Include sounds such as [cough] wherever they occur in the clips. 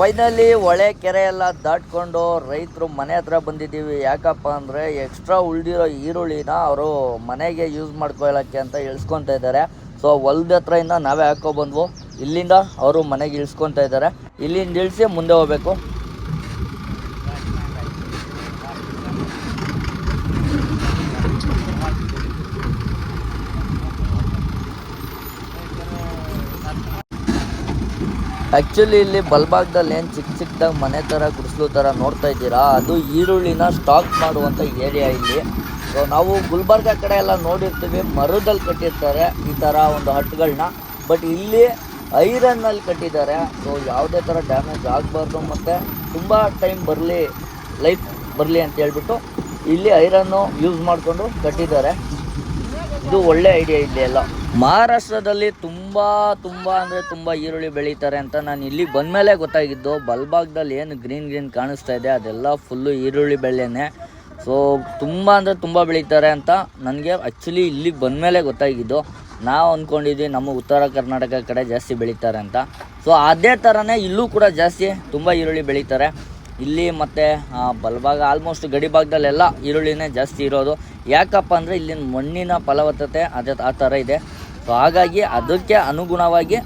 Finally ಹೊಳೆ ಕೆರೆ ಎಲ್ಲ ದಾಟ್ಕೊಂಡು ರೈತರು ಮನೆ ಹತ್ರ ಬಂದಿದ್ದೀವಿ. ಯಾಕಪ್ಪ ಅಂದರೆ ಎಕ್ಸ್ಟ್ರಾ ಉಳಿದಿರೋ ಈರುಳ್ಳಿನ ಅವರು ಮನೆಗೆ ಯೂಸ್ ಮಾಡ್ಕೊಳ್ಳೋಕ್ಕೆ ಅಂತ ಇಳಿಸ್ಕೊತಾ ಇದ್ದಾರೆ. ಸೊ ಹೊಲ್ದ ಹತ್ರದಿಂದ ನಾವೇ ಹಾಕೋ ಬಂದ್ವು. ಇಲ್ಲಿಂದ ಅವರು ಮನೆಗೆ ಇಳಿಸ್ಕೊತಾ ಇದ್ದಾರೆ. ಇಲ್ಲಿಂದ ಇಳಿಸಿ ಮುಂದೆ ಹೋಗ್ಬೇಕು. ಆ್ಯಕ್ಚುಲಿ ಇಲ್ಲಿ ಬಲ್ಭಾಗದಲ್ಲಿ ಏನು ಚಿಕ್ಕ ಚಿಕ್ಕದಾಗಿ ಮನೆ ಥರ ಗುಡಿಸ್ಲು ಥರ ನೋಡ್ತಾ ಇದ್ದೀರಾ? ಅದು ಈರುಳ್ಳಿನ ಸ್ಟಾಕ್ ಮಾಡುವಂಥ ಏರಿಯಾ ಇಲ್ಲಿ. ಸೊ ನಾವು ಗುಲ್ಬರ್ಗ ಕಡೆ ಎಲ್ಲ ನೋಡಿರ್ತೀವಿ. ಮರದಲ್ಲಿ ಕಟ್ಟಿರ್ತಾರೆ ಈ ಥರ ಒಂದು ಹಟ್ಗಳನ್ನ ಬಟ್ ಇಲ್ಲಿ ಐರನ್ನಲ್ಲಿ ಕಟ್ಟಿದ್ದಾರೆ. ಸೊ ಯಾವುದೇ ಥರ ಡ್ಯಾಮೇಜ್ ಆಗಬಾರ್ದು ಮತ್ತು ತುಂಬ ಟೈಮ್ ಬರಲಿ ಲೈಫ್ ಬರಲಿ ಅಂತ ಹೇಳ್ಬಿಟ್ಟು ಇಲ್ಲಿ ಐರನ್ನು ಯೂಸ್ ಮಾಡಿಕೊಂಡು ಕಟ್ಟಿದ್ದಾರೆ. ಇದು ಒಳ್ಳೆ ಐಡಿಯಾ ಇದೆ ಎಲ್ಲ. ಮಹಾರಾಷ್ಟ್ರದಲ್ಲಿ ತುಂಬ ತುಂಬ ಅಂದರೆ ತುಂಬ ಈರುಳ್ಳಿ ಬೆಳೀತಾರೆ ಅಂತ ನಾನು ಇಲ್ಲಿಗೆ ಬಂದಮೇಲೆ ಗೊತ್ತಾಗಿದ್ದು. ಬಲ್ಬಾಗ್ದಲ್ಲಿ ಏನು ಗ್ರೀನ್ ಗ್ರೀನ್ ಕಾಣಿಸ್ತಾ ಇದೆ, ಅದೆಲ್ಲ ಫುಲ್ಲು ಈರುಳ್ಳಿ ಬೆಳೆನೇ. ಸೊ ತುಂಬ ಅಂದರೆ ತುಂಬ ಬೆಳೀತಾರೆ ಅಂತ ನನಗೆ ಆ್ಯಕ್ಚುಲಿ ಇಲ್ಲಿಗೆ ಬಂದಮೇಲೆ ಗೊತ್ತಾಗಿದ್ದು. ನಾವು ಅಂದ್ಕೊಂಡಿದ್ವಿ ನಮ್ಮ ಉತ್ತರ ಕರ್ನಾಟಕ ಕಡೆ ಜಾಸ್ತಿ ಬೆಳೀತಾರೆ ಅಂತ. ಸೊ ಅದೇ ಥರನೇ ಇಲ್ಲೂ ಕೂಡ ಜಾಸ್ತಿ ತುಂಬ ಈರುಳ್ಳಿ ಬೆಳೀತಾರೆ. ಇಲ್ಲಿ ಮತ್ತು ಬಲಭಾಗ ಆಲ್ಮೋಸ್ಟ್ ಗಡಿ ಭಾಗದಲ್ಲೆಲ್ಲ ಈರುಳ್ಳಿನೇ ಜಾಸ್ತಿ ಇರೋದು. ಯಾಕಪ್ಪ ಅಂದರೆ ಇಲ್ಲಿನ ಮಣ್ಣಿನ ಫಲವತ್ತತೆ ಅದೇ ಆ ಥರ ಇದೆ. ಸೊ ಹಾಗಾಗಿ ಅದಕ್ಕೆ ಅನುಗುಣವಾಗಿ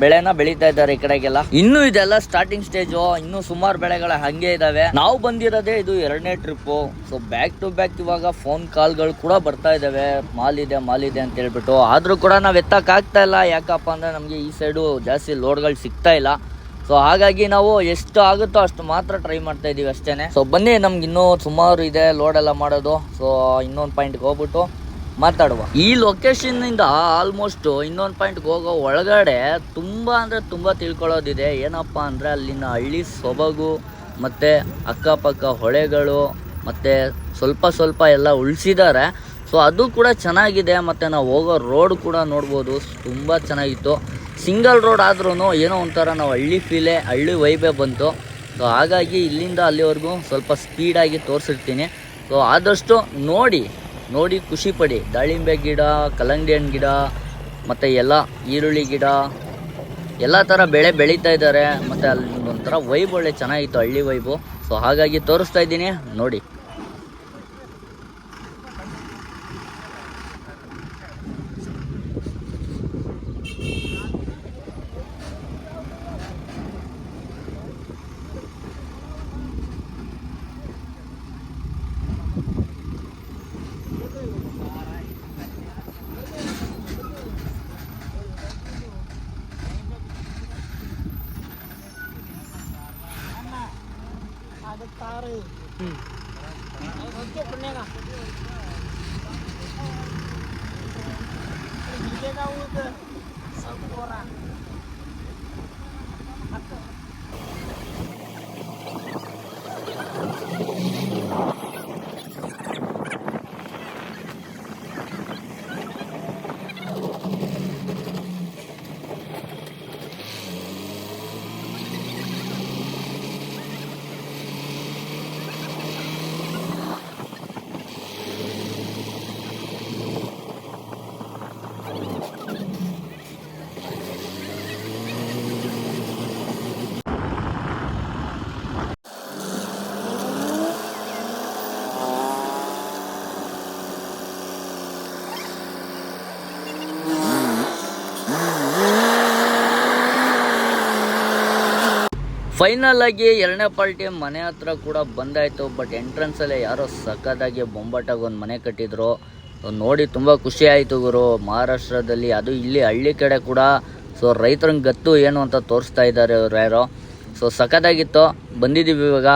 ಬೆಳೆನ ಬೆಳೀತಾ ಇದ್ದಾರೆ ಈ ಕಡೆಗೆಲ್ಲ. ಇನ್ನು ಇದೆಲ್ಲ ಸ್ಟಾರ್ಟಿಂಗ್ ಸ್ಟೇಜು ಇನ್ನು ಸುಮಾರು ಬೆಳೆಗಳ ಹಂಗೆ ಇದ್ದಾವೆ ನಾವು ಬಂದಿರೋದೇ ಇದು ಎರಡನೇ trip so back to back ಇವಾಗ ಫೋನ್ ಕಾಲ್ಗಳು ಕೂಡ ಬರ್ತಾ ಇದ್ದಾವೆ ಮಾಲ್ ಇದೆ ಮಾಲ್ ಇದೆ ಅಂತ ಹೇಳ್ಬಿಟ್ಟು. ಆದರೂ ಕೂಡ ನಾವು ಎತ್ತಕ್ಕಾಗ್ತಾ ಇಲ್ಲ. ಯಾಕಪ್ಪ ಅಂದರೆ ನಮಗೆ ಈ ಸೈಡು ಜಾಸ್ತಿ ಲೋಡ್ಗಳು ಸಿಗ್ತಾ ಇಲ್ಲ. ಸೊ ಹಾಗಾಗಿ ನಾವು ಎಷ್ಟು ಆಗುತ್ತೋ ಅಷ್ಟು ಮಾತ್ರ ಟ್ರೈ ಮಾಡ್ತಾ ಇದೀವಿ ಅಷ್ಟೇನೆ. ಸೊ ಬನ್ನಿ, ನಮ್ಗೆ ಇನ್ನೂ ಸುಮಾರು ಇದೆ ಲೋಡ್ ಎಲ್ಲ ಮಾಡೋದು. ಸೊ ಇನ್ನೊಂದು ಪಾಯಿಂಟ್ಗೆ ಹೋಗ್ಬಿಟ್ಟು ಮಾತಾಡುವ. ಈ ಲೊಕೇಶನ್ ಇಂದ ಆಲ್ಮೋಸ್ಟ್ ಇನ್ನೊಂದು ಪಾಯಿಂಟ್ಗೆ ಹೋಗೋ ಒಳಗಡೆ ತುಂಬ ಅಂದರೆ ತುಂಬ ತಿಳ್ಕೊಳ್ಳೋದಿದೆ. ಏನಪ್ಪ ಅಂದರೆ ಅಲ್ಲಿನ ಹಳ್ಳಿ ಸೊಬಗು, ಮತ್ತು ಅಕ್ಕಪಕ್ಕ ಹೊಳೆಗಳು, ಮತ್ತು ಸ್ವಲ್ಪ ಸ್ವಲ್ಪ ಎಲ್ಲ ಉಳಿಸಿದ್ದಾರೆ. ಸೊ ಅದು ಕೂಡ ಚೆನ್ನಾಗಿದೆ. ಮತ್ತು ನಾವು ಹೋಗೋ ರೋಡ್ ಕೂಡ ನೋಡ್ಬೋದು. ತುಂಬ ಚೆನ್ನಾಗಿತ್ತು. ಸಿಂಗಲ್ ರೋಡ್ ಆದ್ರೂ ಏನೋ ಒಂಥರ ನಾವು ಹಳ್ಳಿ ಫೀಲೇ ಹಳ್ಳಿ ವೈಬೇ ಬಂತು. ಸೊ ಹಾಗಾಗಿ ಇಲ್ಲಿಂದ ಅಲ್ಲಿವರೆಗೂ ಸ್ವಲ್ಪ ಸ್ಪೀಡಾಗಿ ತೋರಿಸಿರ್ತೀನಿ. ಸೊ ಆದಷ್ಟು ನೋಡಿ ನೋಡಿ ಖುಷಿ ಪಡಿ. ದಾಳಿಂಬೆ ಗಿಡ ಕಲ್ಲಂಗಡಿ ಹಣ್ಣು ಗಿಡ, ಮತ್ತು ಎಲ್ಲ ಈರುಳ್ಳಿ ಗಿಡ, ಎಲ್ಲ ಥರ ಬೆಳೆ ಬೆಳೀತಾ ಇದ್ದಾರೆ. ಮತ್ತು ಅಲ್ಲಿ ಒಂಥರ ವೈಬ್ ಒಳ್ಳೆ ಚೆನ್ನಾಗಿತ್ತು, ಹಳ್ಳಿ ವೈಬು ಸೊ ಹಾಗಾಗಿ ತೋರಿಸ್ತಾ ಇದ್ದೀನಿ. ನೋಡಿ. ಫೈನಲ್ ಆಗಿ ಎರಡನೇ ಪಾರ್ಟಿ ಮನೆ ಹತ್ರ ಕೂಡ ಬಂದಾಯಿತು ಬಟ್ ಎಂಟ್ರೆನ್ಸಲ್ಲೇ ಯಾರೋ ಸಕ್ಕದಾಗಿ ಬೊಂಬಾಟಾಗಿ ಒಂದು ಮನೆ ಕಟ್ಟಿದ್ರು. ನೋಡಿ ತುಂಬ ಖುಷಿ ಆಯಿತು ಗುರು. ಮಹಾರಾಷ್ಟ್ರದಲ್ಲಿ ಅದು ಇಲ್ಲಿ ಹಳ್ಳಿ ಕಡೆ ಕೂಡ ಸೊ ರೈತರ ಗತ್ತು ಏನು ಅಂತ ತೋರಿಸ್ತಾ ಇದ್ದಾರೆ ಅವ್ರು ಯಾರೋ. ಸೊ ಸಖತ್ತಾಗಿತ್ತು. ಬಂದಿದ್ದೀವಿ ಇವಾಗ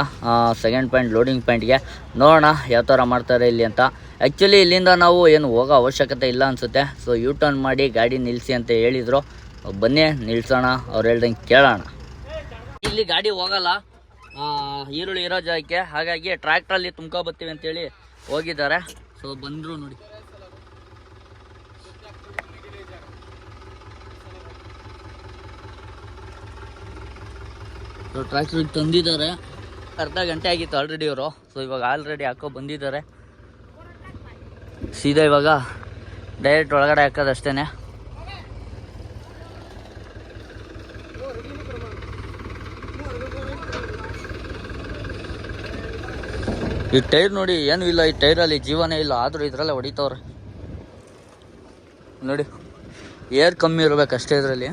ಸೆಕೆಂಡ್ ಪಾಯಿಂಟ್ ಲೋಡಿಂಗ್ ಪಾಯಿಂಟ್ಗೆ ನೋಡೋಣ ಯಾವ ಥರ ಮಾಡ್ತಾರೆ ಇಲ್ಲಿ ಅಂತ. ಆ್ಯಕ್ಚುಲಿ ಇಲ್ಲಿಂದ ನಾವು ಏನು ಹೋಗೋ ಅವಶ್ಯಕತೆ ಇಲ್ಲ ಅನಿಸುತ್ತೆ. ಸೊ ಯೂ ಟರ್ನ್ ಮಾಡಿ ಗಾಡಿ ನಿಲ್ಲಿಸಿ ಅಂತ ಹೇಳಿದರು. ಬನ್ನಿ, ನಿಲ್ಸೋಣ. ಅವ್ರು ಹೇಳ್ದಂಗೆ ಕೇಳೋಣ. ಇಲ್ಲಿ ಗಾಡಿ ಹೋಗಲ್ಲ. ಈರುಳ್ಳಿ ಇರೋ ಜಾಗಕ್ಕೆ. ಹಾಗಾಗಿ ಟ್ರ್ಯಾಕ್ಟ್ರಲ್ಲಿ ತುಂಬ್ಕೊ ಬರ್ತೀವಿ ಅಂತೇಳಿ ಹೋಗಿದ್ದಾರೆ. ಸೊ ಬಂದರು ನೋಡಿ. ಸೊ ಟ್ರ್ಯಾಕ್ಟ್ರಿಗೆ ತಂದಿದ್ದಾರೆ. ಅರ್ಧ ಗಂಟೆ ಆಗಿತ್ತು ಆಲ್ರೆಡಿ ಅವರು ಸೊ ಇವಾಗ ಆಲ್ರೆಡಿ ಹಾಕೋ ಬಂದಿದ್ದಾರೆ. ಸೀದಾ ಇವಾಗ ಡೈರೆಕ್ಟ್ ಒಳಗಡೆ ಹಾಕೋದಷ್ಟೇ ಈ ಟೈರ್ ನೋಡಿ ಏನು ಇಲ್ಲ ಈ ಟೈರಲ್ಲಿ ಜೀವನೇ ಇಲ್ಲ ಆದರೂ ಇದರಲ್ಲೇ ಹೊಡಿತವ್ರೆ. ನೋಡಿ ಏರ್ ಕಮ್ಮಿ ಇರ್ಬೇಕು ಅಷ್ಟೇ ಇದರಲ್ಲಿ.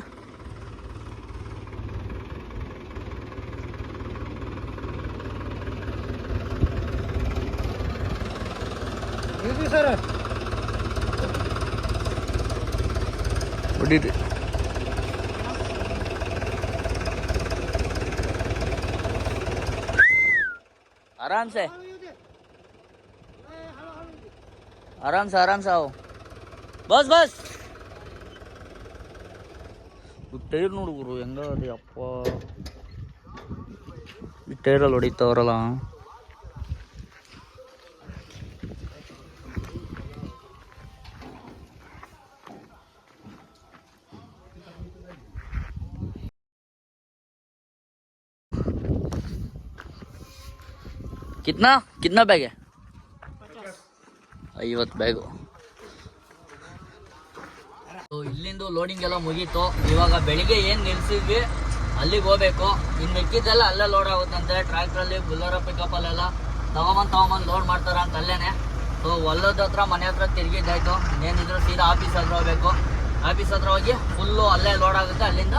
ಹೊಡಿರಿ. ಆರಾಮ್ಸೆ? से आराम से आराम से आओ ಬಸ್ ಬಸ್ ಟೈರ್ ನೋಡು ಗುರು ಹೆಂಗ ಅದೇ ಅಪ್ಪ ಈ ಟೈರಲ್ಲಿ ಹೊಡಿತಾವ್ರಲ್ಲ कितना कितना बैग है ಐವತ್ತು ಬ್ಯಾಗು. ಇಲ್ಲಿಂದ ಲೋಡಿಂಗ್ ಎಲ್ಲ ಮುಗೀತು. ಇವಾಗ ಬೆಳಿಗ್ಗೆ ಏನು ನಿಲ್ಸಿದ್ವಿ, ಅಲ್ಲಿಗೆ ಹೋಗ್ಬೇಕು. ಇನ್ನು ಮಿಕ್ಕಿದ್ದೆಲ್ಲ ಅಲ್ಲೇ ಲೋಡ್ ಆಗುತ್ತಂತೆ. ಟ್ರ್ಯಾಕ್ಟ್ರಲ್ಲಿ ಬುಲ್ಲರ ಪಿಕಪ್ಪಲ್ಲೆಲ್ಲ ತಗೊಂಬಂದು ತಗೊಂಬಂದು ಲೋಡ್ ಮಾಡ್ತಾರ ಅಂತ ಅಲ್ಲೇನೆ ಸೊ, ಹೊಲದ ಹತ್ರ, ಮನೆ ಹತ್ರ ತಿರುಗಿದ್ದಾಯ್ತು. ಇನ್ನೇನಿದ್ರು ಸೀದಾ ಆಫೀಸ್ ಹತ್ರ ಹೋಗ್ಬೇಕು. ಆಫೀಸ್ ಹತ್ರ ಹೋಗಿ ಫುಲ್ಲು ಅಲ್ಲೇ ಲೋಡ್ ಆಗುತ್ತೆ. ಅಲ್ಲಿಂದ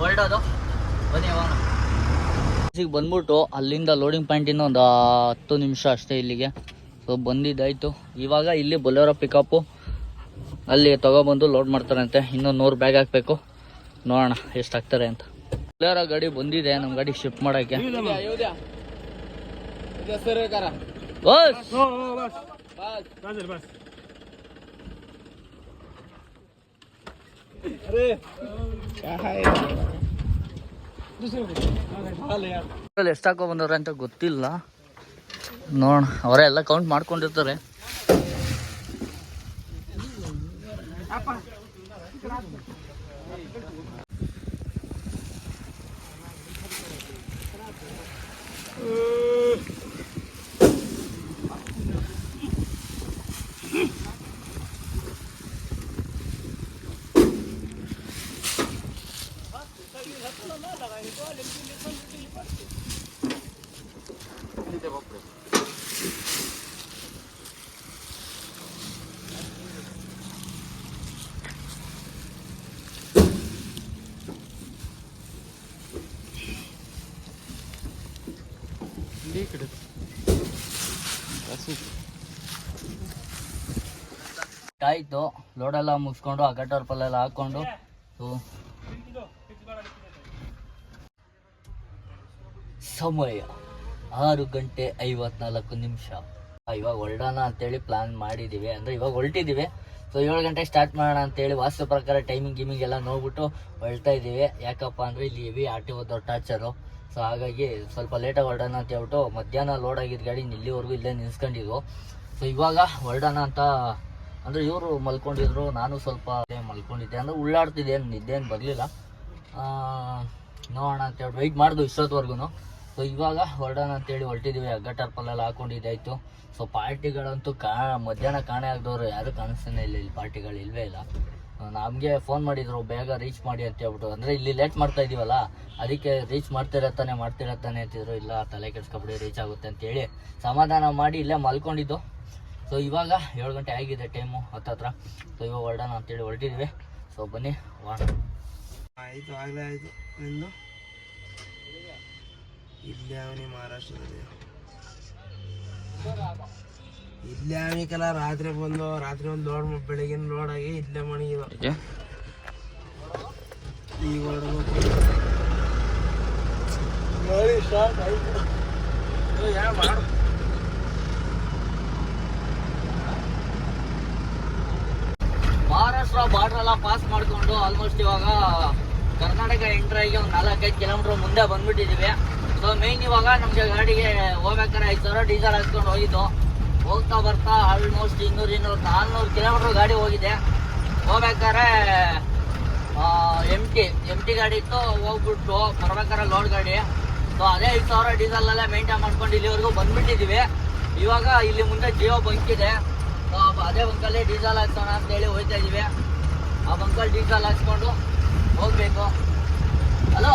ಹೊರಡೋದು. ಬನ್ನಿ ಈಗ ಬಂದ್ಬಿಟ್ಟು ಅಲ್ಲಿಂದ ಲೋಡಿಂಗ್ ಪಾಯಿಂಟಿಂದ ಒಂದು ಹತ್ತು ನಿಮಿಷ ಅಷ್ಟೇ ಇಲ್ಲಿಗೆ. ಸೊ ಬಂದಿದ್ದಾಯ್ತು. ಇವಾಗ ಇಲ್ಲಿ ಬೊಲೆರೋ ಪಿಕಪ್ಪು ಅಲ್ಲಿ ತೊಗೊಬಂದು ಲೋಡ್ ಮಾಡ್ತಾರಂತೆ. ಇನ್ನೂ ನೂರು ಬ್ಯಾಗ್ ಹಾಕಬೇಕು. ನೋಡೋಣ ಎಷ್ಟು ಹಾಕ್ತಾರೆ ಅಂತ. ಬೊಲೆರೋ ಗಾಡಿ ಬಂದಿದೆ. ನಮ್ಮ ಗಾಡಿ ಶಿಫ್ಟ್ ಮಾಡೋಕ್ಕೆ. ಎಷ್ಟು ಹಾಕೋ ಬಂದವ್ರೆ ಅಂತ ಗೊತ್ತಿಲ್ಲ. ನೋಡೋಣ. ಅವರೇ ಎಲ್ಲ ಕೌಂಟ್ ಮಾಡ್ಕೊಂಡಿರ್ತಾರೆ. ಆಯ್ತು. ಲೋಡೆಲ್ಲ ಮುಗಿಸ್ಕೊಂಡು ಆ ಗಟ್ಟರ್ ಪಲ್ಲೆಲ್ಲ ಹಾಕ್ಕೊಂಡು ಸಮಯ ಆರು ಗಂಟೆ ಐವತ್ನಾಲ್ಕು ನಿಮಿಷ. ಇವಾಗ ಹೊರಡೋಣ ಅಂತೇಳಿ ಪ್ಲಾನ್ ಮಾಡಿದ್ದೀವಿ ಅಂದರೆ ಇವಾಗ ಹೊರಟಿದ್ದೀವಿ ಸೊ ಏಳು ಗಂಟೆ ಸ್ಟಾರ್ಟ್ ಮಾಡೋಣ ಅಂತೇಳಿ ವಾಸ್ತು ಪ್ರಕಾರ ಟೈಮಿಂಗ್ ಗಿಮಿಂಗ್ ಎಲ್ಲ ನೋಡ್ಬಿಟ್ಟು ಹೊರಡ್ತಾ ಇದ್ದೀವಿ ಯಾಕಪ್ಪ ಅಂದರೆ ಇಲ್ಲಿ ಹೆವಿ ಆರ್ ಟಿ ಓದೋ ಟಾರ್ಚರು ಸೊ ಹಾಗಾಗಿ ಸ್ವಲ್ಪ ಲೇಟಾಗಿ ಹೊರಡೋಣ ಅಂತ ಹೇಳ್ಬಿಟ್ಟು ಮಧ್ಯಾಹ್ನ ಲೋಡ್ ಆಗಿದ್ದ ಗಾಡಿ ಇಲ್ಲಿವರೆಗೂ ಇಲ್ಲೇ ನಿಲ್ಸ್ಕೊಂಡಿದ್ವು. ಸೊ ಇವಾಗ ಹೊರಡೋಣ ಅಂತ ಅಂದರೆ ಇವರು ಮಲ್ಕೊಂಡಿದ್ರು, ನಾನು ಸ್ವಲ್ಪ ಮಲ್ಕೊಂಡಿದ್ದೆ. ಅಂದರೆ ಉಳ್ಳಾಡ್ತಿದ್ದೆ ನಿದ್ದೆನು ಬರಲಿಲ್ಲ. ನೋಡೋಣ ಅಂತ ಹೇಳಿ ವೆಯ್ಟ್ ಮಾಡಿದ್ವು ಇಷ್ಟೊತ್ತವರೆಗೂ ಸೊ ಇವಾಗ ಹೊರಡೋಣ ಅಂತೇಳಿ ಹೊರಟಿದ್ದೀವಿ ಹಗ್ಗ ಟರ್ಪಲೆಲ್ಲ ಹಾಕೊಂಡಿದ್ದಾಯ್ತು ಸೊ ಪಾರ್ಟಿಗಳಂತೂ ಕಾ, ಮಧ್ಯಾಹ್ನ ಕಾಣೆ ಆಗದವ್ರು ಯಾರು ಕಾಣಿಸ್ತಾನೆ ಇಲ್ಲ, ಇಲ್ಲಿ ಪಾರ್ಟಿಗಳು ಇಲ್ವೇ ಇಲ್ಲ. ನಮಗೆ ಫೋನ್ ಮಾಡಿದ್ರು, ಬೇಗ ರೀಚ್ ಮಾಡಿ ಅಂತ ಹೇಳ್ಬಿಟ್ಟು. ಅಂದರೆ ಇಲ್ಲಿ ಲೇಟ್ ಮಾಡ್ತಾ ಇದೀವಲ್ಲ, ಅದಕ್ಕೆ ರೀಚ್ ಮಾಡ್ತಿರತ್ತಾನೆ ಮಾಡ್ತಿರತ್ತಾನೆ ಅಂತಿದ್ರು, ಇಲ್ಲ ತಲೆ ಕೆಡ್ಸ್ಕೊಬಿಡಿ ರೀಚ್ ಆಗುತ್ತೆ ಅಂತೇಳಿ. ಸಮಾಧಾನ ಮಾಡಿ ಇಲ್ಲೇ ಮಲ್ಕೊಂಡಿದ್ದು. ಸೊ ಇವಾಗ ಏಳು ಗಂಟೆ ಆಗಿದೆ ಟೈಮು ಹತ್ತತ್ರ ಸೊ ಇವಾಗ ಹೊರಡೋಣ ಅಂತೇಳಿ ಹೊರಟಿದ್ವಿ. ಸೊ ಬನ್ನಿ ವಾ ಆಯಿತು ಆಗಲೇ ಆಯಿತು. ನಿಂದು? ಇಲ್ಲೇ ಅವನಿ ಮಹಾರಾಷ್ಟ್ರದಲ್ಲಿ. ಇಲ್ಲೇ ಅವನಿಗೆಲ್ಲ ರಾತ್ರಿ ಬಂದು ರಾತ್ರಿ ಒಂದು ಲೋಡ್ ಬೆಳಗಿನ ಲೋಡ್ ಆಗಿ ಇಲ್ಲೇ ಮಣಿಗಿದ ಈಗ ಹೊರಡ್ಬೇಕು ನೋಡಿ ಸ್ಟಾರ್ಟ್ ಆಯ್ತು ಏ, ಯಾ ಮಾಡು ಮಹಾರಾಷ್ಟ್ರ ಬಾರ್ಡರ್ ಎಲ್ಲ ಪಾಸ್ ಮಾಡಿಕೊಂಡು ಆಲ್ಮೋಸ್ಟ್ ಇವಾಗ ಕರ್ನಾಟಕ ಎಂಟ್ರಾಗಿ ಒಂದು ನಾಲ್ಕೈದು ಕಿಲೋಮೀಟರ್ ಮುಂದೆ ಬಂದ್ಬಿಟ್ಟಿದ್ದೀವಿ ಸೊ ಮೇನ್ ಇವಾಗ ನಮಗೆ ಗಾಡಿಗೆ ಹೋಗ್ಬೇಕಾದ್ರೆ ಐದು ಸಾವಿರ ಡೀಸೆಲ್ ಹಾಕ್ಕೊಂಡು ಹೋಗಿದ್ದು. ಹೋಗ್ತಾ ಬರ್ತಾ ಆಲ್ಮೋಸ್ಟ್ ಇನ್ನೂರು ಇನ್ನೂರು ನಾಲ್ನೂರು ಕಿಲೋಮೀಟರ್ ಗಾಡಿ ಹೋಗಿದೆ. ಹೋಗ್ಬೇಕಾದ್ರೆ ಎಂ ಟಿ ಎಂ ಟಿ ಗಾಡಿ ಇತ್ತು, ಹೋಗ್ಬಿಟ್ಟು ಬರ್ಬೇಕಾದ್ರೆ ಲೋಡ್ ಗಾಡಿ. ಸೊ ಅದೇ ಐದು ಸಾವಿರ ಅಲ್ಲೇ ಮೇಂಟೈನ್ ಮಾಡ್ಕೊಂಡು ಇಲ್ಲಿವರೆಗೂ ಬಂದ್ಬಿಟ್ಟಿದ್ದೀವಿ ಇವಾಗ ಇಲ್ಲಿ ಮುಂದೆ ಜಿಯೋ ಬಂಕ್ ಇದೆ. ಸೊ ಅದೇ ಬಂಕಲ್ಲಿ ಡೀಸೆಲ್ ಹಾಕ್ಸೋಣ ಅಂತೇಳಿ ಹೋಯ್ತಾ ಇದೀವಿ. ಆ ಬಂಕಲ್ ಡೀಸಲ್ ಹಾಕ್ಸ್ಕೊಂಡು ಹೋಗಬೇಕು. ಹಲೋ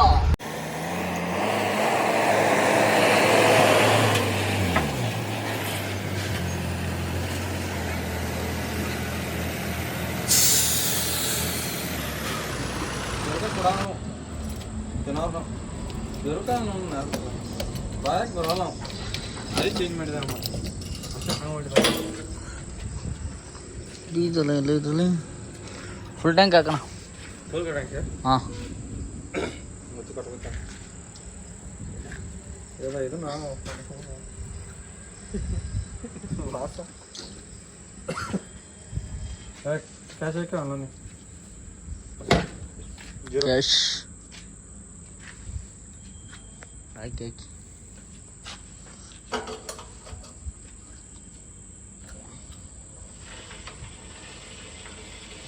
ತಿನ್ನೋದು ದೊರಕ ಬಾಯಕ್ಕೆ ಬರೋಲ್ಲ ಅದೇ ಚೇಂಜ್ ಮಾಡಿದೆ ಅಮ್ಮ ಅಷ್ಟೇ ಕಾಣ್ ಹೊಡಿದ ಡೀಸಲ್ ಎಲ್ಲ ಇದರಲ್ಲಿ ಫುಲ್ ಟ್ಯಾಂಕ್ ಹಾಕೋಣ ಫುಲ್ ಕಡೆ ಹಾಂ ಮುತ್ತು ಕಟ್ಕೊತ ಇಲ್ಲ ಇದು ನಾವು ಲಾಸ ಕ್ಯಾಶ್ ಹಾಕಿ ಅಲ್ಲ ಕ್ಯಾಶ್ ಹಾಕಿ ಹಾಕಿ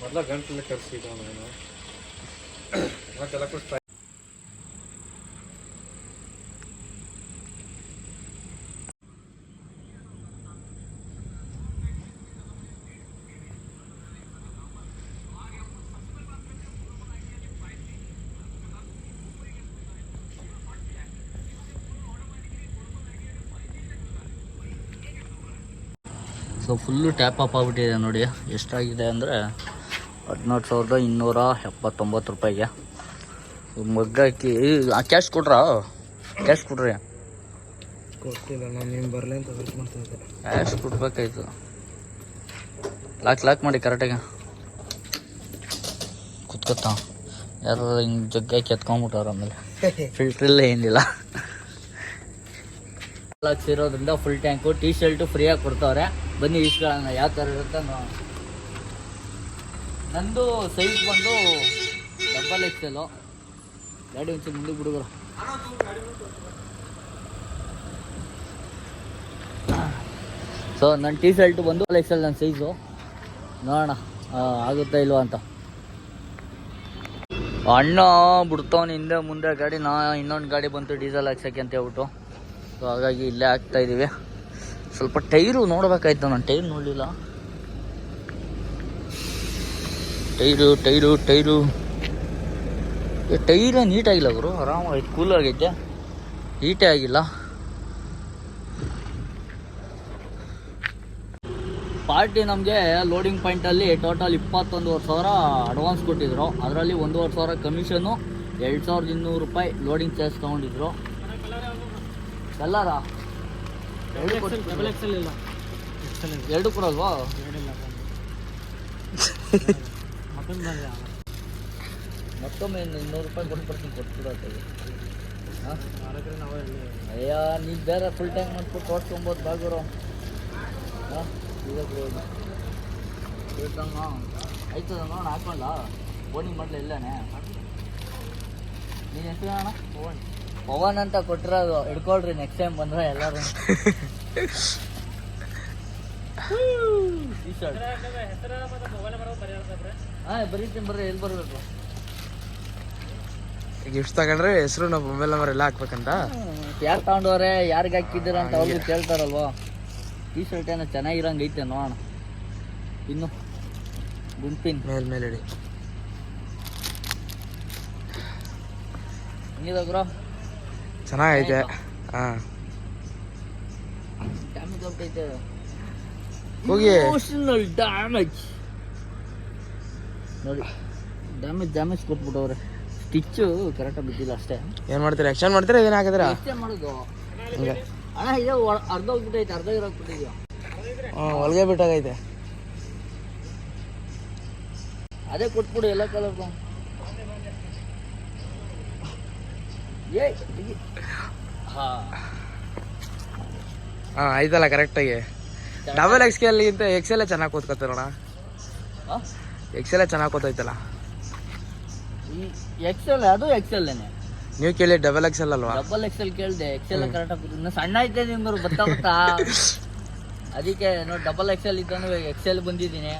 ಮೊದಲ ಗಂಟಲು ಕರ್ಸಿದ್ದು ನಾನು ಮತ್ತೆಲ್ಲ ಕೊಟ್ಟು ಸೊ ಫುಲ್ಲು ಟ್ಯಾಪ್ ಅಪ್ ಆಗ್ಬಿಟ್ಟಿದೆ ನೋಡಿ. ಎಷ್ಟಾಗಿದೆ ಅಂದರೆ ಹದಿನಾರು ಸಾವಿರದ ಇನ್ನೂರ ಎಪ್ಪತ್ತೊಂಬತ್ತು ರೂಪಾಯಿಗೆ. ಮಗ್ಗಾಕಿ ಕ್ಯಾಶ್ ಕೊಡ್ರಾ? ಕ್ಯಾಶ್ ಕೊಡ್ರಿ. ಕೊಟ್ಟಿಲ್ಲ ನಾನು ಬರಲಿ ಅಂತ ವೆಯ್ಟ್ ಕ್ಯಾಶ್ ಕೊಡ್ಬೇಕಾಯ್ತು. ಲಾಕ್ ಲಾಕ್ ಮಾಡಿ ಕರೆಕ್ಟಾಗಿ ಕುತ್ಕೊತ. ಯಾರು ಹಿಂಗೆ ಜಗ್ಗಾಕಿ ಎತ್ಕೊಂಬಿಟ್ಟವ್ರ ಆಮೇಲೆ ಫಿಲ್ಟ್ರ್ [laughs] ಏನಿಲ್ಲ. ಹಾಕ್ಸಿರೋದ್ರಿಂದ ಫುಲ್ ಟ್ಯಾಂಕು ಟೀ ಶರ್ಟು ಫ್ರೀಯಾಗಿ ಕೊಡ್ತಾವ್ರೆ. ಬನ್ನಿ ಇಸ್ಕೊಳ್ಳೋಣ ಯಾವ ಥರ ಇರುತ್ತೆ ನಂದು ಸೈಜ್ ಬಂದು ಡಬಲ್ ಎಕ್ಸೆಲು ಗಾಡಿ ಒಂಚೂರು ಮುಂದೆ ಬಿಡುಗರು ಸೊ ನನ್ನ ಟೀ ಶರ್ಟ್ ಬಂದು ಡಬಲ್ ಎಕ್ಸೆಲ್ ನನ್ನ ಸೈಜು ನೋಡೋಣ ಆಗುತ್ತಾ ಇಲ್ವಾ ಅಂತ. ಅಣ್ಣ ಬಿಡ್ತಾವನು ಹಿಂದೆ ಮುಂದೆ ಗಾಡಿ, ನಾ ಇನ್ನೊಂದು ಗಾಡಿ ಬಂತು ಡೀಸೆಲ್ ಹಾಕ್ಸಕ್ಕೆ ಅಂತ ಹೇಳ್ಬಿಟ್ಟು. ಸೊ ಹಾಗಾಗಿ ಇಲ್ಲೇ ಹಾಕ್ತಾ ಇದ್ದೀವಿ ಸ್ವಲ್ಪ ಟೈರು ನೋಡ್ಬೇಕಾಯ್ತು, ನಾನು ಟೈರ್ ನೋಡಲಿಲ್ಲ. Tyre tyre tyre. ಟೈರ ನೀಟಾಗಿಲ್ಲ ಗುರು. ಆರಾಮಾಗಿ ಕೂಲ್ ಆಗೈತೆ ಹೀಟೇ ಆಗಿಲ್ಲ. ಪಾರ್ಟಿ ನಮಗೆ ಲೋಡಿಂಗ್ ಪಾಯಿಂಟಲ್ಲಿ ಟೋಟಲ್ ಇಪ್ಪತ್ತೊಂದುವರೆ ಸಾವಿರ ಅಡ್ವಾನ್ಸ್ ಕೊಟ್ಟಿದ್ರು. ಅದರಲ್ಲಿ ಒಂದೂವರೆ ಸಾವಿರ ಕಮಿಷನು ಎರಡು ಸಾವಿರದ ಇನ್ನೂರು ರೂಪಾಯಿ ಲೋಡಿಂಗ್ ಚಾರ್ಜ್ ತೊಗೊಂಡಿದ್ರು. ಎಲ್ಲರಾ? ಎರಡು ಕೊಟ್ಟಿದ್ರು. [laughs] ಇಲ್ಲ ಎರಡು ಕೊಡಲ್ವಾ ಮತ್ತೊಮ್ಮೆ ಇನ್ನು ಇನ್ನೂರು ರೂಪಾಯಿ ಕೊಟ್ಟು ಬರ್ತೀನಿ ಕೊಟ್ಬಿಡತ್ತೆ ಹಾಂ ಅಯ್ಯ ನೀವು ಬೇರೆ ಫುಲ್ ಟೈಮ್ ಮಾಡ್ಬಿಟ್ಟು ತೋರ್ಸ್ಕೊಬೋದು ಬಾಗುರು ಹಾಂ ಈಗ ಬೇಕಮ್ಮ ಆಯ್ತದ ನೋಡೋಣ ಹಾಕೊಂಡ ಫೋನಿ ಮಾಡ್ಲ ಇಲ್ಲನೇ ನೀನು ಹೆಸರು ಅಣ್ಣ ಪವನ್ ಪವನ್ ಅಂತ ಕೊಟ್ಟಿರೋದು ಹಿಡ್ಕೊಳ್ರಿ ನೆಕ್ಸ್ಟ್ ಟೈಮ್ ಬಂದ್ರೆ ಎಲ್ಲರೂ ಹಾಂ ಬರೀತೀನಿ ಬರ್ರಿ ಎಲ್ಲಿ ಬರಬೇಕು? ಗಿಫ್ಟ್ ತಗೊಂಡ್ರೆ ಹೆಸರು ನಾವು ಮೊಬೈಲ್ ನಂಬರ್ ಎಲ್ಲ ಹಾಕ್ಬೇಕಂತ? ಯಾರು ತಗೊಂಡವ್ರೆ ಯಾರಿಗೆ ಹಾಕಿದ್ದೀರ ಅಂತ ಅವ್ರಿಗೆ ಕೇಳ್ತಾರಲ್ವ? ಟೀ ಶರ್ಟ್ ಏನೋ ಚೆನ್ನಾಗಿರಂಗೆ ಐತೆ ನೋಡೋಣ ಇನ್ನು ಗುಂಪಿನ ಮೇಲ್ ಮೇಲೆ ಇಡಿ. ಹಂಗಿದೆ ಬ್ರೋ? ಚೆನ್ನಾಗೈತೆ. ಹಾಂ. ಹೋಗಿ. ಇಮೋಷನಲ್ ಡ್ಯಾಮೇಜ್ ನೋಡಿ ಡ್ಯಾಮೇಜ್ ಡ್ಯಾಮೇಜ್ ಕೊಟ್ಬಿಟ್ಟವ್ರೆ. ಸ್ಟಿಚ್ಚು ಕರೆಕ್ಟಾಗಿ ಬಿದ್ದಿಲ್ಲ ಅಷ್ಟೇ. ಏನು ಮಾಡ್ತೀರಾ? ಎಕ್ಸ್ಚೇಂಜ್ ಮಾಡ್ತೀರಾ? ಏನು ಹಾಕಿದ್ರೆ ಮಾಡೋದು? ಹಿಂಗೆ. ಅಣ್ಣ ಇದೆ ಅರ್ಧ ಹೋಗ್ಬಿಟ್ಟೈತೆ ಅರ್ಧ ಇರೋಗ್ಬಿಟ್ಟಿದ್ಯಾ ಹಾಂ ಹೊಲಿಗೆ ಬಿಟ್ಟಾಗೈತೆ. ಅದೇ ಕೊಟ್ಬಿಡು ಎಲ್ಲ ಕಲರ್ ಏ. ಹಾ. ಹಾಂ ಆಯ್ತಲ್ಲ ಕರೆಕ್ಟಾಗಿ ಡಬಲ್ ಎಕ್ಸ್ ಗಿಂತ ಎಕ್ಸ್ ಎಲ್ಲ ಚೆನ್ನಾಗಿ ಕೂತ್ಕೊತಾರಣ ಆ? ಎಕ್ಸ್ ಎಲ್ಲ ಚೆನ್ನಾಗಿ ಕೂತೈತಲ್ಲ ಈ ಎಕ್ಸೆಲ್ ಅದು ಎಕ್ಸೆಲ್ಲೇನೆ ನೀವು ಕೇಳಿ ಡಬಲ್ ಎಕ್ಸ್ ಎಲ್ ಅಲ್ವಾ? ಡಬಲ್ ಎಕ್ಸೆಲ್ ಕೇಳಿದೆ. ಎಕ್ಸೆಲ್ ಕರೆಕ್ಟ್ ಇನ್ನು ಸಣ್ಣ ಐತೆ ನಿಮ್ಗೆ ಗೊತ್ತಾ ಬರ್ತಾ. ಅದಕ್ಕೆ ನೋಡಿ ಡಬಲ್ ಎಕ್ಸೆಲ್ ಇದ್ದಾನು ಎಕ್ಸೆಲ್ ಬಂದಿದ್ದೀನಿ.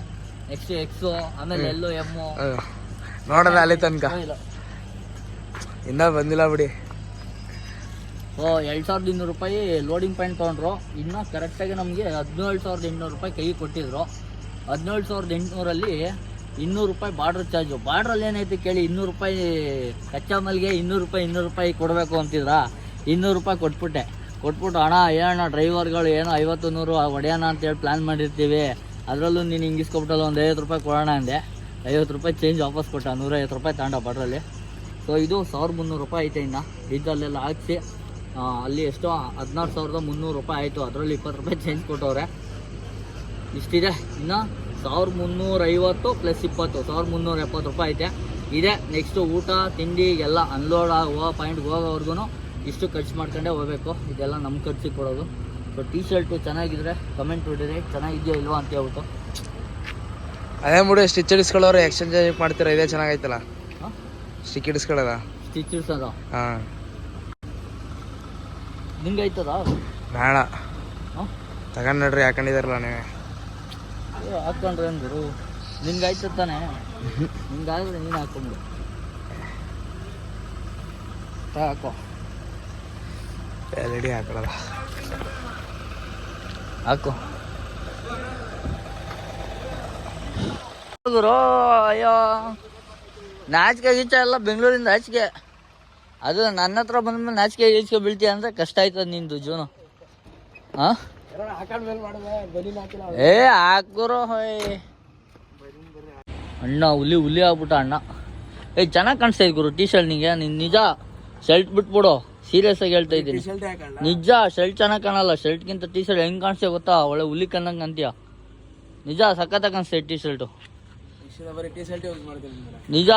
ನೆಕ್ಸ್ಟ್ ಎಕ್ಸು ಆಮೇಲೆ ಎಲ್ಲೋ ಎಮ್ಮು. ನೋಡೋಣ ಅಲ್ಲಿ ತನಕ. ಇನ್ನೂ ಬಂದಿಲ್ಲ ಬಿಡಿ. ಓ ಎರಡು ಸಾವಿರದ ಇನ್ನೂರು ರೂಪಾಯಿ ಲೋಡಿಂಗ್ ಪಾಯಿಂಟ್ ತೊಗೊಂಡ್ರು. ಇನ್ನೂ ಕರೆಕ್ಟಾಗಿ ನಮಗೆ ಹದಿನೇಳು ಸಾವಿರದ ಎಂಟುನೂರು ರೂಪಾಯಿ ಕೈ ಕೊಟ್ಟಿದ್ರು. ಹದಿನೇಳು ಸಾವಿರದ ಎಂಟುನೂರಲ್ಲಿ ಇನ್ನೂರು ರೂಪಾಯಿ ಬಾರ್ಡ್ರ್ ಚಾರ್ಜು ಬಾರ್ಡ್ರಲ್ಲಿ ಏನೈತೆ ಕೇಳಿ, ಇನ್ನೂರು ರೂಪಾಯಿ ಕಚ್ಚಾ ಮಲ್ಗೆ ಇನ್ನೂರು ರೂಪಾಯಿ ಇನ್ನೂರು ರೂಪಾಯಿ ಕೊಡಬೇಕು ಅಂತಿದ್ರಾ ಇನ್ನೂರು ರೂಪಾಯಿ ಕೊಟ್ಬಿಟ್ಟೆ. ಕೊಟ್ಬಿಟ್ಟು ಹಣ ಏನೋ ಡ್ರೈವರ್ಗಳು ಏನೋ ಐವತ್ತು, ನೂರು ಹೊಡೆಯೋಣ ಅಂತೇಳಿ ಪ್ಲ್ಯಾನ್ ಮಾಡಿರ್ತೀವಿ. ಅದರಲ್ಲೂ ನೀನು ಹಿಂಗಿಸ್ಕೊಬಿಟ್ಟಲ್ಲ ಒಂದು ಐವತ್ತು ರೂಪಾಯಿ ಕೊಡೋಣ ಅಂದೆ. ಐವತ್ತು ರೂಪಾಯಿ ಚೇಂಜ್ ವಾಪಸ್ ಕೊಟ್ಟ, ನೂರೈವತ್ತು ರೂಪಾಯಿ ತಗೊಂಡ ಬಾರ್ಡ್ರಲ್ಲಿ ಸೊ ಇದು ಸಾವಿರದ ಮುನ್ನೂರು ರೂಪಾಯಿ ಐತೆ ಇನ್ನು. ಡೀಸೆಲೆಲ್ಲ ಹಾಕ್ಸಿ. ಅಲ್ಲಿ ಎಷ್ಟೋ ಹದಿನಾರು ಸಾವಿರದ ಮುನ್ನೂರು ರೂಪಾಯಿ ಆಯಿತು. ಅದರಲ್ಲಿ ಇಪ್ಪತ್ತು ರೂಪಾಯಿ ಚೇಂಜ್ ಕೊಟ್ಟವ್ರೆ. ಇಷ್ಟಿದೆ. ಇನ್ನು ಸಾವಿರದ ಮುನ್ನೂರ ಐವತ್ತು ಪ್ಲಸ್ ಇಪ್ಪತ್ತು ಸಾವಿರದ ಮುನ್ನೂರ ಎಪ್ಪತ್ತು ರೂಪಾಯಿ ಐತೆ. ಇದೆ. ನೆಕ್ಸ್ಟು ಊಟ ತಿಂಡಿ ಎಲ್ಲ ಅನ್ಲೋಡ್ ಆಗೋ ಪಾಯಿಂಟ್ಗೆ ಹೋಗೋವರೆಗೂ ಇಷ್ಟು ಖರ್ಚು ಮಾಡ್ಕೊಂಡೇ ಹೋಗ್ಬೇಕು. ಇದೆಲ್ಲ ನಮ್ಮ ಖರ್ಚಿಗೆ ಕೊಡೋದು. ಸೊ ಟೀ ಶರ್ಟು ಚೆನ್ನಾಗಿದ್ರೆ ಕಮೆಂಟ್ ಹೊಡಿರಿ ಚೆನ್ನಾಗಿದೆಯೋ ಇಲ್ವಾ ಅಂತ ಹೇಳ್ಬಿಟ್ಟು. ಅದೇ ಮೂಡಿ ಸ್ಟಿಚ್ ಹಿಡಿಸ್ಕೊಳ್ಳೋರು ಎಕ್ಸ್ಚೇಂಜ್ ಮಾಡ್ತೀರಾ? ಇದೇ ಚೆನ್ನಾಗೈತಲ್ಲ? ಹಾಂ? ಸ್ಟಿಕ್ ಹಿಡಿಸ್ಕೊಳ್ಳೋದ? ಸ್ಟಿಚ್ ಅದ ಹಾಂ. ನಿಂಗೆ ಆಯ್ತದ ಬೇಡ. ತಗೊಂಡ್ ನೋಡ್ರಿ ಹಾಕೊಂಡಿದಾರಲ್ಲ ನೀವೇ. ಹಾಕೊಂಡ್ರೆ ಗುರು ನಿಂಗೆ ಆಯ್ತದ ತಾನೆ ನಿಂಗಾದ್ರೆ ನೀನು ಹಾಕೊಂಡು ತಾ ಹಾಕೋ. ಎಲ್ಇಡಿ ಹಾಕೊಳ್ಳಲ್ಲ ಹಾಕು. ಗುರು ಅಯ್ಯೋ. ನಾಚಿಕೆ ಗೀಚ ಎಲ್ಲ ಬೆಂಗಳೂರಿಂದ ಆಚೆಗೆ. ಅದು ನನ್ನ ಹತ್ರ ಬಂದ್ಮೇಲೆ ನಾಚಿಕೆ ಈಚಿಕೆ ಬೀಳ್ತೀಯ ಅಂದ್ರೆ ಕಷ್ಟ ಆಯ್ತದ ನಿಂದು ಜೀವನ. ಹಾಂ ಏ ಹಾಕುರೋ ಹೋಯ್. ಅಣ್ಣ ಹುಲಿ ಹುಲಿ ಆಗ್ಬಿಟ್ಟ ಅಣ್ಣ. ಏ ಚೆನ್ನಾಗಿ ಕಾಣಿಸ್ತಾ ಗುರು ಟೀ ಶರ್ಟ್ ನಿಂಗೆ. ನೀನು ನಿಜ ಶರ್ಟ್ ಬಿಟ್ಬಿಡು. ಸೀರಿಯಸ್ ಆಗಿ ಹೇಳ್ತಾ ಇದ್ದೀನಿ. ಶರ್ಟ್ ನಿಜ ಶರ್ಟ್ ಚೆನ್ನಾಗಿ ಕಾಣಲ್ಲ. ಶರ್ಟ್ಗಿಂತ ಟೀ ಶರ್ಟ್ ಹೆಂಗ್ ಕಾಣಿಸ್ತೇ ಗೊತ್ತಾ? ಒಳ್ಳೆ ಹುಲಿ ಕಂದಂಗೆ ಅಂತೀಯ. ನಿಜ ಸಖತ್ತಾಗಿ ಕಾಣಿಸ್ತೈತೆ ಟೀ ಶರ್ಟು ನಿಜ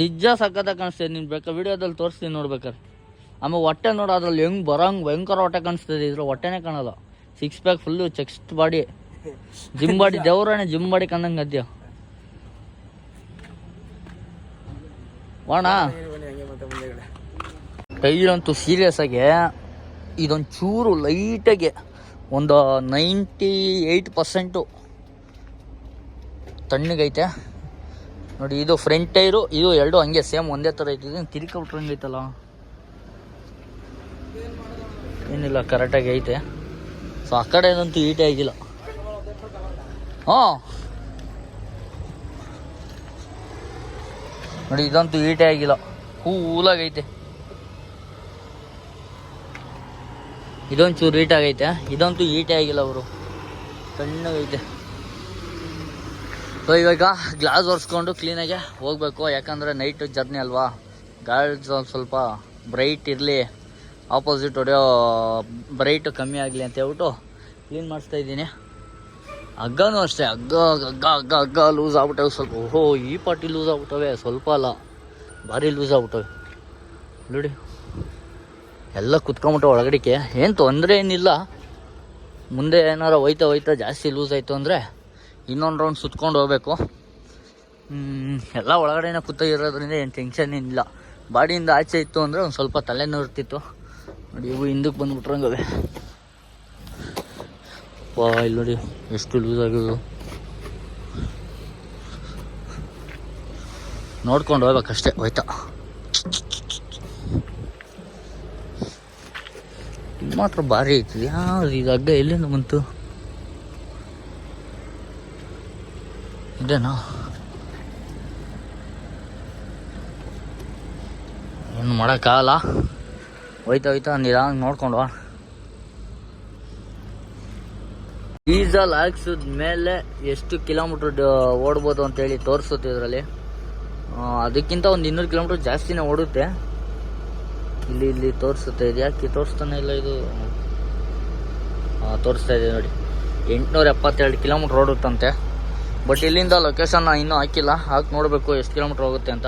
ನಿಜ ಸಖತ್ತಾಗಿ ಕಾಣಿಸ್ತದೆ ನೀನು ಬೇಕಾ ವಿಡಿಯೋದಲ್ಲಿ ತೋರಿಸ್ತೀನಿ ನೋಡ್ಬೇಕಾರೆ ಆಮೇಲೆ ಹೊಟ್ಟೆ ನೋಡು ಅದ್ರಲ್ಲಿ ಹೆಂಗ್ ಬರಂಗ್ ಭಯಂಕರ ಹೊಟ್ಟೆ ಕಾಣಿಸ್ತದೆ ಇದ್ರ ಹೊಟ್ಟೆನೇ ಕಾಣಲ್ಲ. Six pack full chest body gym body ದೇವ್ರನೇ gym body ಕಂದಂಗೆ ಅದ್ಯ. ವಾಣ? ಕೈಲಂತೂ ಸೀರಿಯಸ್ ಆಗಿ ಇದೊಂದು ಚೂರು ಲೈಟಾಗಿ ಒಂದು ನೈಂಟಿ ಏಯ್ಟ್ ಪರ್ಸೆಂಟು ತಣ್ಣಗೈತೆ. ನೋಡಿ, ಇದು ಫ್ರಂಟ್ ಟೈರು ಇದು ಎರಡು ಹಂಗೆ ಸೇಮ್ ಒಂದೇ ಥರ ಐತೆ. ಇದು ತಿರ್ಕೊಬಿಟ್ರೆ ಐತಲ್ಲ? ಏನಿಲ್ಲ ಕರೆಕ್ಟಾಗಿ ಐತೆ. ಸೊ ಆ ಕಡೆ ಏನಂತೂ ಈಟೇ ಆಗಿಲ್ಲ. ಹಾಂ. ನೋಡಿ, ಇದಂತೂ ಈಟೇ ಆಗಿಲ್ಲ. ಹೂ ಇದೊಂದು ಇದೊಂಚೂರು ಈಟ್ ಆಗೈತೆ. ಇದಂತೂ ಈಟೇ ಆಗಿಲ್ಲ ಅವರು. ತಣ್ಣಗೈತೆ ಸೊ ಇವಾಗ ಗ್ಲಾಸ್ ಒರೆಸ್ಕೊಂಡು ಕ್ಲೀನಾಗೆ ಹೋಗಬೇಕು. ಯಾಕಂದರೆ ನೈಟ್ ಜರ್ನಿ ಅಲ್ವಾ? ಒಂದು ಸ್ವಲ್ಪ ಬ್ರೈಟ್ ಇರಲಿ. ಆಪೋಸಿಟ್ ಹೊಡೆಯೋ ಬ್ರೈಟು ಕಮ್ಮಿ ಆಗಲಿ ಅಂತ ಹೇಳ್ಬಿಟ್ಟು ಕ್ಲೀನ್ ಮಾಡಿಸ್ತಾ ಇದ್ದೀನಿ. ಹಗ್ಗನೂ ಅಷ್ಟೇ. ಹಗ್ಗ ಹಗ್ಗ ಹಗ್ಗ ಹಗ್ಗ ಲೂಸ್ ಆಗ್ಬಿಟ್ಟವೆ. ಸ್ವಲ್ಪ ಓಹೋ, ಈ ಪಾಟಿ ಲೂಸ್ ಆಗ್ಬಿಟ್ಟವೆ. ಸ್ವಲ್ಪ ಅಲ್ಲ, ಭಾರಿ ಲೂಸ್ ಆಗ್ಬಿಟ್ಟವೆ. ನೋಡಿ. ಎಲ್ಲ ಕುತ್ಕೊಂಬಿಟ್ಟು ಒಳಗಡಿಕೆ ಏನು ತೊಂದರೆ ಏನಿಲ್ಲ. ಮುಂದೆ ಏನಾರು ಹೋಯ್ತಾ ಹೋಯ್ತಾ ಜಾಸ್ತಿ ಲೂಸ್ ಆಯಿತು ಅಂದರೆ ಇನ್ನೊಂದು ರೌಂಡ್ ಸುತ್ಕೊಂಡು ಹೋಗ್ಬೇಕು. ಎಲ್ಲ ಒಳಗಡೆನೇ ಕೂತಾಗಿರೋದ್ರಿಂದ ಏನು ಟೆನ್ಷನ್ ಏನಿಲ್ಲ ಬಾಡಿಯಿಂದ ಆಚೆ ಇತ್ತು ಅಂದರೆ ಒಂದು ಸ್ವಲ್ಪ ತಲೆನೋವು ಇರ್ತಿತ್ತು ನೋಡಿ, ಇವು ಹಿಂದಕ್ಕೆ ಬಂದ್ಬಿಟ್ರಂಗವೆ. ವಾ, ಇಲ್ಲಿ ನೋಡಿ, ಎಷ್ಟು ಲೂಸ್ ಆಗಿದ್ರು ನೋಡ್ಕೊಂಡು ಹೋಗ್ಬೇಕಷ್ಟೇ, ಹೋಯ್ತಾ. ಮಾತ್ರ ಭಾರಿ ಐತಿ. ಯಾವ್ದು ಇದು? ಹಗ್ಗ ಎಲ್ಲಿಂದ ಬಂತು? ಇದೇನಾ ಏನು ಮಾಡೋಕ್ಕಾಗಲ್ಲ. ಹೋಯ್ತಾ ಹೋಯ್ತಾ ನಿಧಾನ ನೋಡ್ಕೊಂಡು ಡೀಸಲ್ ಹಾಕ್ಸಿದ ಮೇಲೆ ಎಷ್ಟು ಕಿಲೋಮೀಟ್ರ್ ಓಡ್ಬೋದು ಅಂತೇಳಿ ತೋರಿಸುತ್ತೆ ಇದರಲ್ಲಿ. ಅದಕ್ಕಿಂತ ಒಂದು ಇನ್ನೂರು ಕಿಲೋಮೀಟ್ರ್ ಜಾಸ್ತಿನೇ ಓಡುತ್ತೆ. ಇಲ್ಲಿ ಇಲ್ಲಿ ತೋರಿಸುತ್ತೆ. ಇದು ಯಾಕೆ ತೋರಿಸ್ತಾನೆ ಇಲ್ಲ ಇದು? ತೋರಿಸ್ತಾ ಇದೆ ನೋಡಿ. ಎಂಟುನೂರ ಎಪ್ಪತ್ತೆರಡು ಕಿಲೋಮೀಟ್ರ್ ಓಡುತ್ತಂತೆ. ಬಟ್ ಇಲ್ಲಿಂದ ಲೊಕೇಶನ್ ಇನ್ನೂ ಹಾಕಿಲ್ಲ. ಹಾಕಿ ನೋಡಬೇಕು ಎಷ್ಟು ಕಿಲೋಮೀಟ್ರ್ ಹೋಗುತ್ತೆ ಅಂತ.